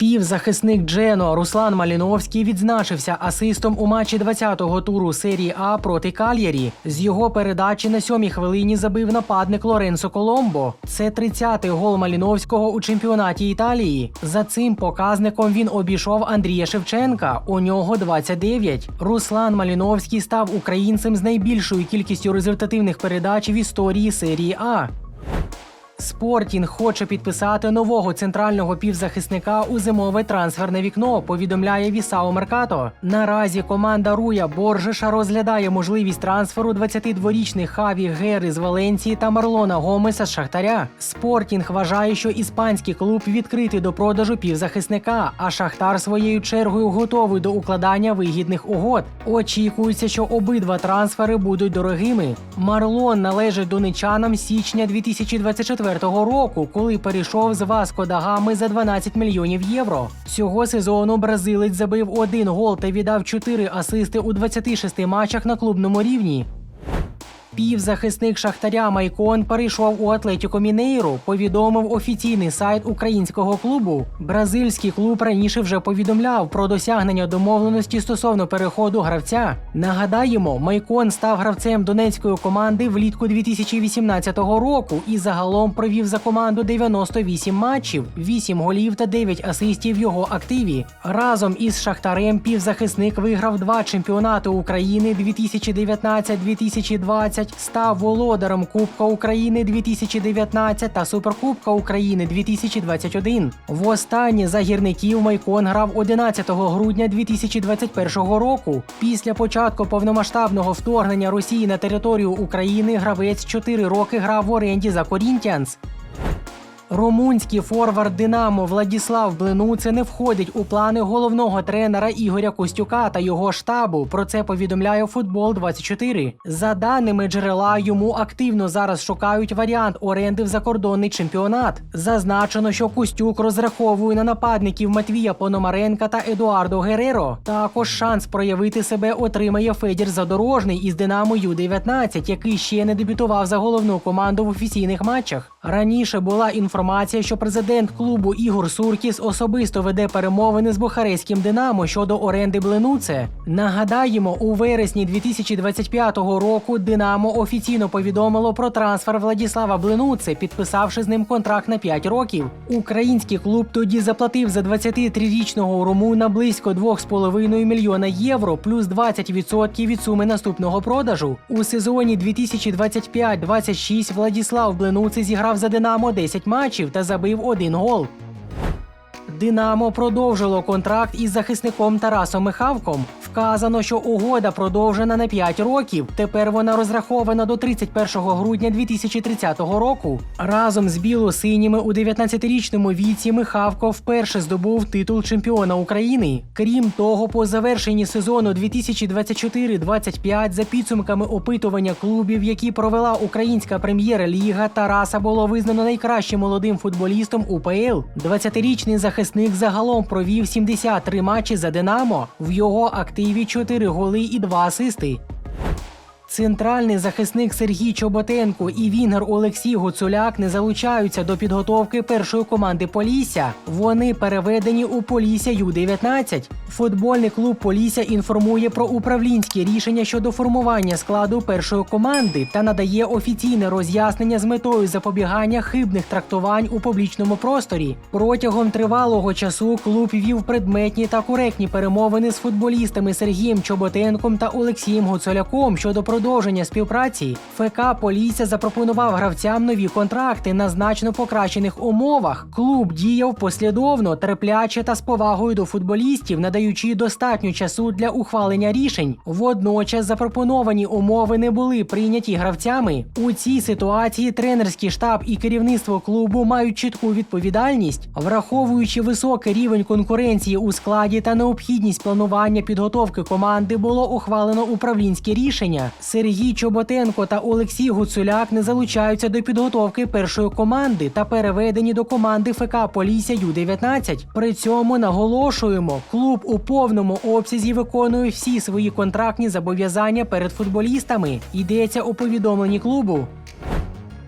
Півзахисник Джено Руслан Маліновський відзначився асистом у матчі 20-го туру серії А проти Кальєрі. З його передачі на сьомій хвилині забив нападник Лоренцо Коломбо. Це 30-й гол Маліновського у чемпіонаті Італії. За цим показником він обійшов Андрія Шевченка. У нього 29. Руслан Маліновський став українцем з найбільшою кількістю результативних передач в історії серії А. Спортінг хоче підписати нового центрального півзахисника у зимове трансферне вікно. Повідомляє Вісао Меркато. Наразі команда Руя Боржеша розглядає можливість трансферу 22-річних Хаві Гери з Валенції та Марлона Гомеса з Шахтаря. Спортінг вважає, що іспанський клуб відкритий до продажу півзахисника, а Шахтар своєю чергою готовий до укладання вигідних угод. Очікується, що обидва трансфери будуть дорогими. Марлон належить донечанам січня 2024 року, коли перейшов з Васко да Гами за 12 мільйонів євро. Цього сезону бразилець забив один гол та віддав 4 асисти у 26 матчах на клубному рівні. Півзахисник Шахтаря Майкон перейшов у Атлетіко Мінейру, повідомив офіційний сайт українського клубу. Бразильський клуб раніше вже повідомляв про досягнення домовленості стосовно переходу гравця. Нагадаємо, Майкон став гравцем донецької команди влітку 2018 року і загалом провів за команду 98 матчів, 8 голів та 9 асистів в його активі. Разом із Шахтарем півзахисник виграв два чемпіонати України 2019-2020, став володарем Кубка України 2019 та Суперкубка України 2021. Востаннє за гірників Майкон грав 11 грудня 2021 року. Після початку повномасштабного вторгнення Росії на територію України гравець 4 роки грав в оренді за Корінтянс. Румунський форвард Динамо Владіслав Блинуце не входить у плани головного тренера Ігоря Костюка та його штабу. Про це повідомляє Футбол 24 За даними джерела, йому активно зараз шукають варіант оренди в закордонний чемпіонат. Зазначено, що Костюк розраховує на нападників Матвія Пономаренка та Едуардо Гереро. Також шанс проявити себе отримає Федір Задорожний із Динамо Ю-19, який ще не дебютував за головну команду в офіційних матчах. Раніше була інформація, що президент клубу Ігор Суркіс особисто веде перемовини з бухарестським Динамо щодо оренди Бленуце. Нагадаємо, у вересні 2025 року Динамо офіційно повідомило про трансфер Владіслава Бленуце, підписавши з ним контракт на 5 років. Український клуб тоді заплатив за 23-річного румуна близько 2,5 мільйона євро, плюс 20% від суми наступного продажу. У сезоні 2025-26 Владіслав Бленуце зіграв за Динамо 10 матчів та забив один гол. Динамо продовжило контракт із захисником Тарасом Михавком. Вказано, що угода продовжена на 5 років. Тепер вона розрахована до 31 грудня 2030 року. Разом з біло-синіми у 19-річному віці Михавко вперше здобув титул чемпіона України. Крім того, по завершенні сезону 2024-25 за підсумками опитування клубів, які провела українська прем'єр-ліга, Тараса було визнано найкращим молодим футболістом УПЛ. 20-річний захисник загалом провів 73 матчі за Динамо. В його активі 4 голи і 2 асисти. Центральний захисник Сергій Чоботенко і вінгер Олексій Гуцуляк не залучаються до підготовки першої команди Полісся. Вони переведені у Полісся Ю-19. Футбольний клуб Полісся інформує про управлінське рішення щодо формування складу першої команди та надає офіційне роз'яснення з метою запобігання хибних трактувань у публічному просторі. Протягом тривалого часу клуб вів предметні та коректні перемовини з футболістами Сергієм Чоботенком та Олексієм Гуцуляком щодо продовження співпраці. ФК Полісся запропонував гравцям нові контракти на значно покращених умовах. Клуб діяв послідовно, терпляче та з повагою до футболістів, надаючи достатньо часу для ухвалення рішень. Водночас запропоновані умови не були прийняті гравцями. У цій ситуації тренерський штаб і керівництво клубу мають чітку відповідальність, враховуючи високий рівень конкуренції у складі та необхідність планування підготовки команди, було ухвалено управлінське рішення. Сергій Чоботенко та Олексій Гуцуляк не залучаються до підготовки першої команди та переведені до команди ФК Полісся Ю-19. При цьому наголошуємо, клуб у повному обсязі виконує всі свої контрактні зобов'язання перед футболістами. Йдеться у повідомленні клубу.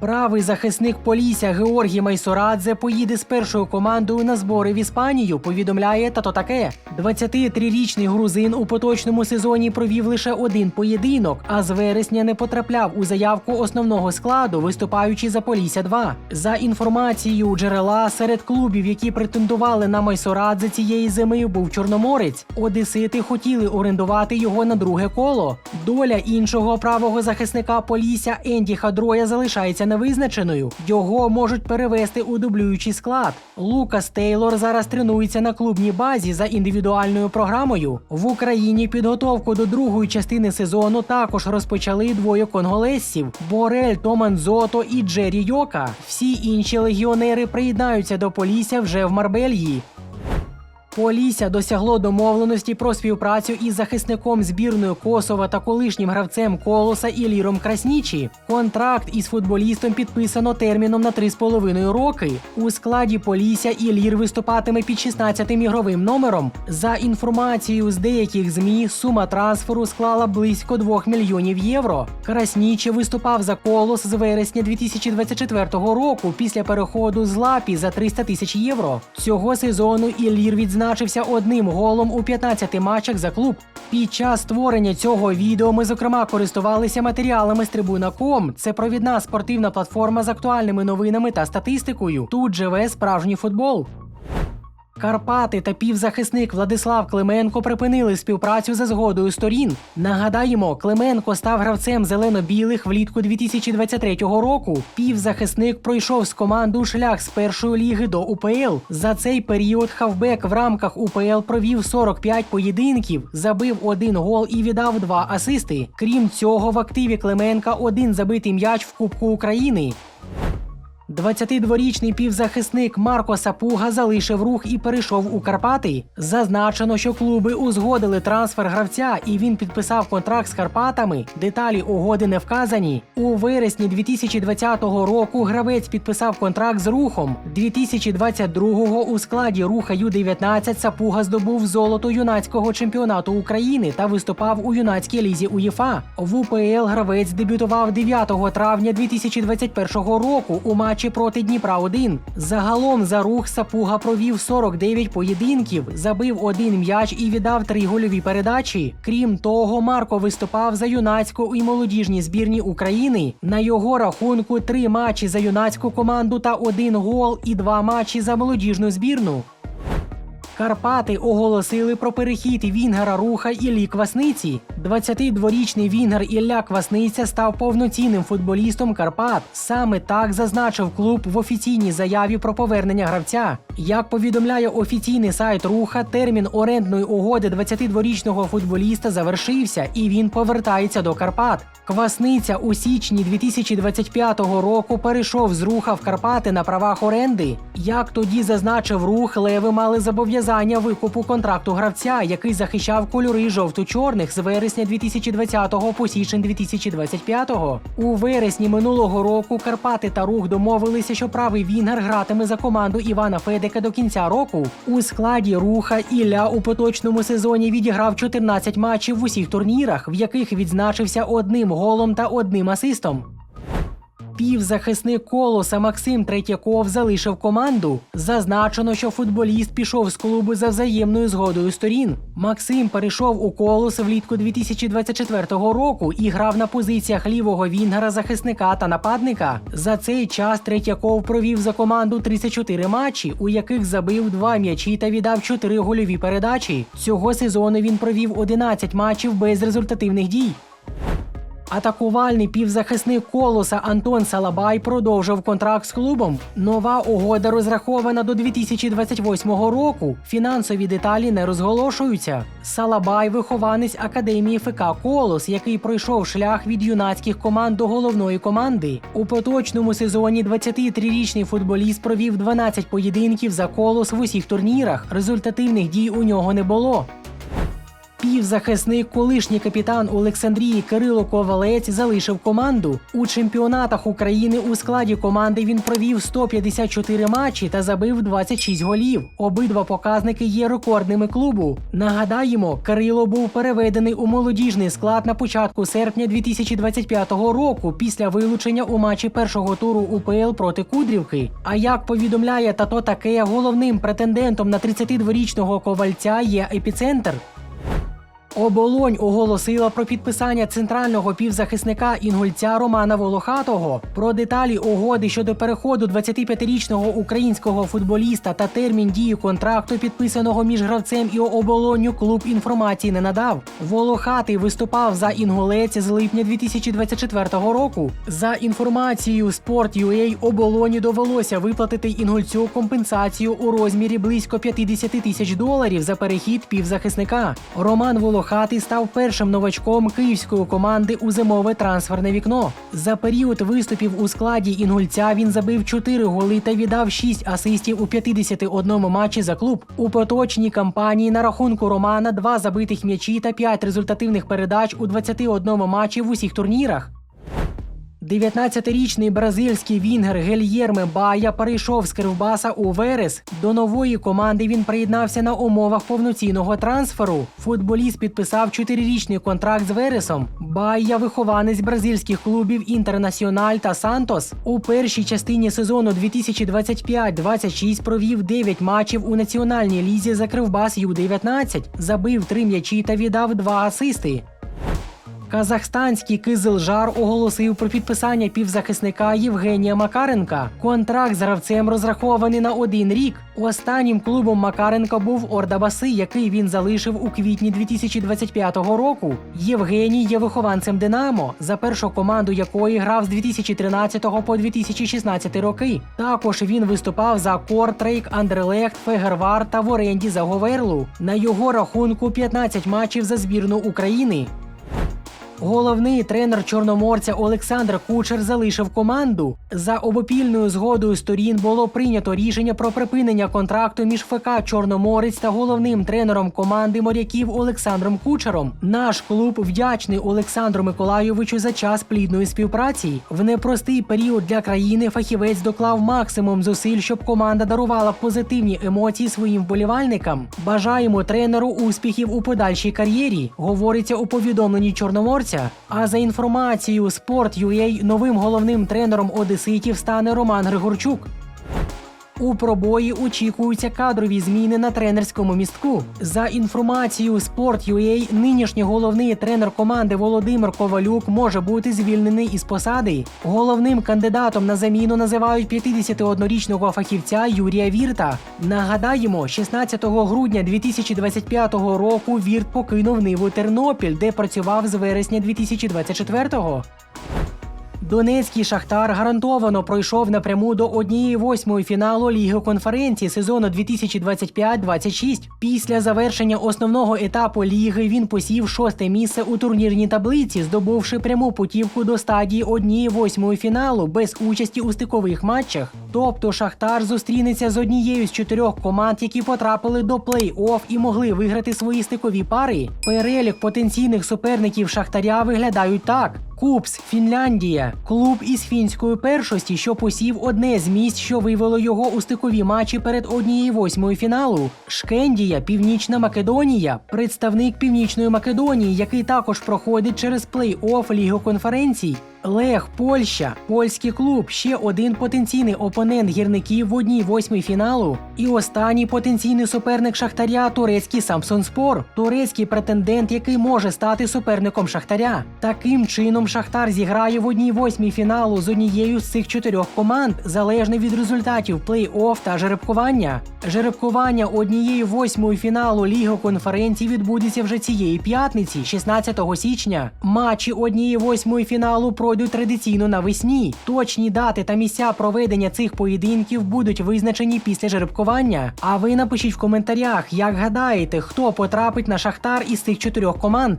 Правий захисник Полісся Георгій Майсорадзе поїде з першою командою на збори в Іспанію. Повідомляє тато таке. 23-річний грузин у поточному сезоні провів лише один поєдинок, а з вересня не потрапляв у заявку основного складу, виступаючи за Полісся 2 За інформацією джерела серед клубів, які претендували на Майсорадзе цієї зими, був Чорноморець. Одесити хотіли орендувати його на друге коло. Доля іншого правого захисника Полісся Енді Хадроя залишається невизначеною. Його можуть перевести у дублюючий склад. Лукас Тейлор зараз тренується на клубній базі за індивідуальною програмою. В Україні підготовку до другої частини сезону також розпочали двоє конголезців: Борель Томан Зото і Джері Йока. Всі інші легіонери приєднаються до Полісся вже в Марбельї. Полісся досягло домовленості про співпрацю із захисником збірної Косова та колишнім гравцем Колоса Іліром Краснічі. Контракт із футболістом підписано терміном на 3,5 роки. У складі Полісся Ілір виступатиме під 16-тим ігровим номером. За інформацією з деяких змі, сума трансферу склала близько 2 мільйонів євро. Краснічі виступав за Колос з вересня 2024 року після переходу з Лапі за 300 тисяч євро. Цього сезону Ілір відзначився одним голом у 15 матчах за клуб. Під час створення цього відео ми зокрема користувалися матеріалами з трибуна.com. Це провідна спортивна платформа з актуальними новинами та статистикою. Тут живе справжній футбол. Карпати та півзахисник Владислав Клименко припинили співпрацю за згодою сторін. Нагадаємо, Клименко став гравцем зелено-білих влітку 2023 року. Півзахисник пройшов з команду шлях з першої ліги до УПЛ. За цей період хавбек в рамках УПЛ провів 45 поєдинків, забив один гол і віддав два асисти. Крім цього, в активі Клименка один забитий м'яч в Кубку України. 22-річний півзахисник Марко Сапуга залишив рух і перейшов у Карпати. Зазначено, що клуби узгодили трансфер гравця, і він підписав контракт з Карпатами. Деталі угоди не вказані. У вересні 2020 року гравець підписав контракт з рухом. 2022-го у складі руха Ю-19 Сапуга здобув золото юнацького чемпіонату України та виступав у юнацькій лізі УЄФА. В УПЛ гравець дебютував 9 травня 2021 року у матчі проти Дніпра 1 Загалом за рух Сапуга провів 49 поєдинків, забив один м'яч і віддав три гольові передачі. Крім того, Марко виступав за юнацьку і молодіжні збірні України. На його рахунку три матчі за юнацьку команду та один гол і два матчі за молодіжну збірну. Карпати оголосили про перехід Вінгера Руха Іллі Квасниці. 22-річний Вінгер Ілля Квасниця став повноцінним футболістом Карпат. Саме так зазначив клуб в офіційній заяві про повернення гравця. Як повідомляє офіційний сайт Руха, термін орендної угоди 22-річного футболіста завершився і він повертається до Карпат. Квасниця у січні 2025 року перейшов з руха в Карпати на правах оренди. Як тоді зазначив рух, леви мали зобов'язання викупу контракту гравця, який захищав кольори жовто-чорних з вересня 2020 по січень 2025. У вересні минулого року Карпати та рух домовилися, що правий Вінгер гратиме за команду Івана Федека до кінця року. У складі руха Ілля у поточному сезоні відіграв 14 матчів в усіх турнірах, в яких відзначився одним голом та одним асистом. Півзахисник колоса Максим Третьяков залишив команду. Зазначено, що футболіст пішов з клубу за взаємною згодою сторін. Максим перейшов у колос влітку 2024 року і грав на позиціях лівого вінгера, захисника та нападника. За цей час Третьяков провів за команду 34 матчі, у яких забив два м'ячі та віддав 4 гольові передачі. Цього сезону він провів 11 матчів без результативних дій. Атакувальний півзахисник колоса Антон Салабай продовжив контракт з клубом. Нова угода розрахована до 2028 року. Фінансові деталі не розголошуються. Салабай вихованець академії ФК Колос, який пройшов шлях від юнацьких команд до головної команди. У поточному сезоні 23-річний футболіст провів 12 поєдинків за колос в усіх турнірах. Результативних дій у нього не було. Півзахисник, колишній капітан Олександрії Кирило Ковалець залишив команду. У чемпіонатах України у складі команди він провів 154 матчі та забив 26 голів. Обидва показники є рекордними клубу. Нагадаємо, Кирило був переведений у молодіжний склад на початку серпня 2025 року після вилучення у матчі першого туру УПЛ проти Кудрівки. А як повідомляє тато таке, головним претендентом на 32-річного ковальця є епіцентр. Оболонь оголосила про підписання центрального півзахисника інгульця Романа Волохатого. Про деталі угоди щодо переходу 25-річного українського футболіста та термін дії контракту, підписаного між гравцем і оболонню, клуб інформації не надав. Волохатий виступав за інгулець з липня 2024 року. За інформацією Sport.ua, оболоні довелося виплатити інгульцю компенсацію у розмірі близько 50 тисяч доларів за перехід півзахисника. Роман Волохатий став першим новачком київської команди у зимове трансферне вікно. За період виступів у складі інгульця він забив 4 голи та віддав 6 асистів у 51 матчі за клуб. У поточній кампанії на рахунку Романа 2 забитих м'ячі та 5 результативних передач у 21 матчі в усіх турнірах. 19-річний бразильський вінгер Гельєрме Бая перейшов з Кривбаса у Верес. До нової команди він приєднався на умовах повноцінного трансферу. Футболіст підписав 4-річний контракт з Вересом. Бая вихованець бразильських клубів Інтернаціональ та Сантос. У першій частині сезону 2025-26 провів 9 матчів у національній лізі за Кривбас Ю-19, забив 3 м'ячі та віддав 2 асисти. Казахстанський Кизилжар оголосив про підписання півзахисника Євгенія Макаренка. Контракт з гравцем розрахований на один рік. Останнім клубом Макаренка був Ордабаси, який він залишив у квітні 2025 року. Євгеній є вихованцем Динамо, за першу команду якої грав з 2013 по 2016 роки. Також він виступав за Кортрейк, Андерлехт, Фегервар та в оренді за Говерлу. На його рахунку 15 матчів за збірну України. Головний тренер чорноморця Олександр Кучер залишив команду. За обопільною згодою сторін було прийнято рішення про припинення контракту між ФК Чорноморець та головним тренером команди моряків Олександром Кучером. Наш клуб вдячний Олександру Миколайовичу за час плідної співпраці. В непростий період для країни фахівець доклав максимум зусиль, щоб команда дарувала позитивні емоції своїм вболівальникам. Бажаємо тренеру успіхів у подальшій кар'єрі. Говориться у повідомленні Чорноморця. А за інформацією Sport.ua, новим головним тренером Одеситів стане Роман Григорчук. У пробої очікуються кадрові зміни на тренерському містку. За інформацією Sport.ua, нинішній головний тренер команди Володимир Ковалюк може бути звільнений із посади. Головним кандидатом на заміну називають 51-річного фахівця Юрія Вірта. Нагадаємо, 16 грудня 2025 року Вірт покинув Ниву Тернопіль, де працював з вересня 2024-го. Донецький Шахтар гарантовано пройшов напряму до однієї восьмої фіналу Ліги конференції сезону 2025-26. Після завершення основного етапу ліги він посів шосте місце у турнірній таблиці, здобувши пряму путівку до стадії однієї восьмої фіналу без участі у стикових матчах. Тобто Шахтар зустрінеться з однією з чотирьох команд, які потрапили до плей-офф і могли виграти свої стикові пари. Перелік потенційних суперників Шахтаря виглядають так. Купс Фінляндія, клуб із фінської першості, що посів одне з місць, що вивело його у стикові матчі перед однією восьмою фіналу. Шкендія, Північна Македонія, представник Північної Македонії, який також проходить через плей-офф Ліги конференцій. Лех, Польща, польський клуб, ще один потенційний опонент гірників в одній восьмій фіналу. І останній потенційний суперник Шахтаря турецький Самсонспор, турецький претендент, який може стати суперником Шахтаря. Таким чином Шахтар зіграє в одній восьмій фіналу з однією з цих чотирьох команд, залежно від результатів плей-офф та жеребкування. Жеребкування однієї восьмої фіналу Ліги конференції відбудеться вже цієї п'ятниці, 16 січня. Матчі однієї восьмої фіналу пройдуть традиційно навесні. Точні дати та місця проведення цих поєдинків будуть визначені після жеребкування. А ви напишіть в коментарях, як гадаєте, хто потрапить на шахтар із цих чотирьох команд.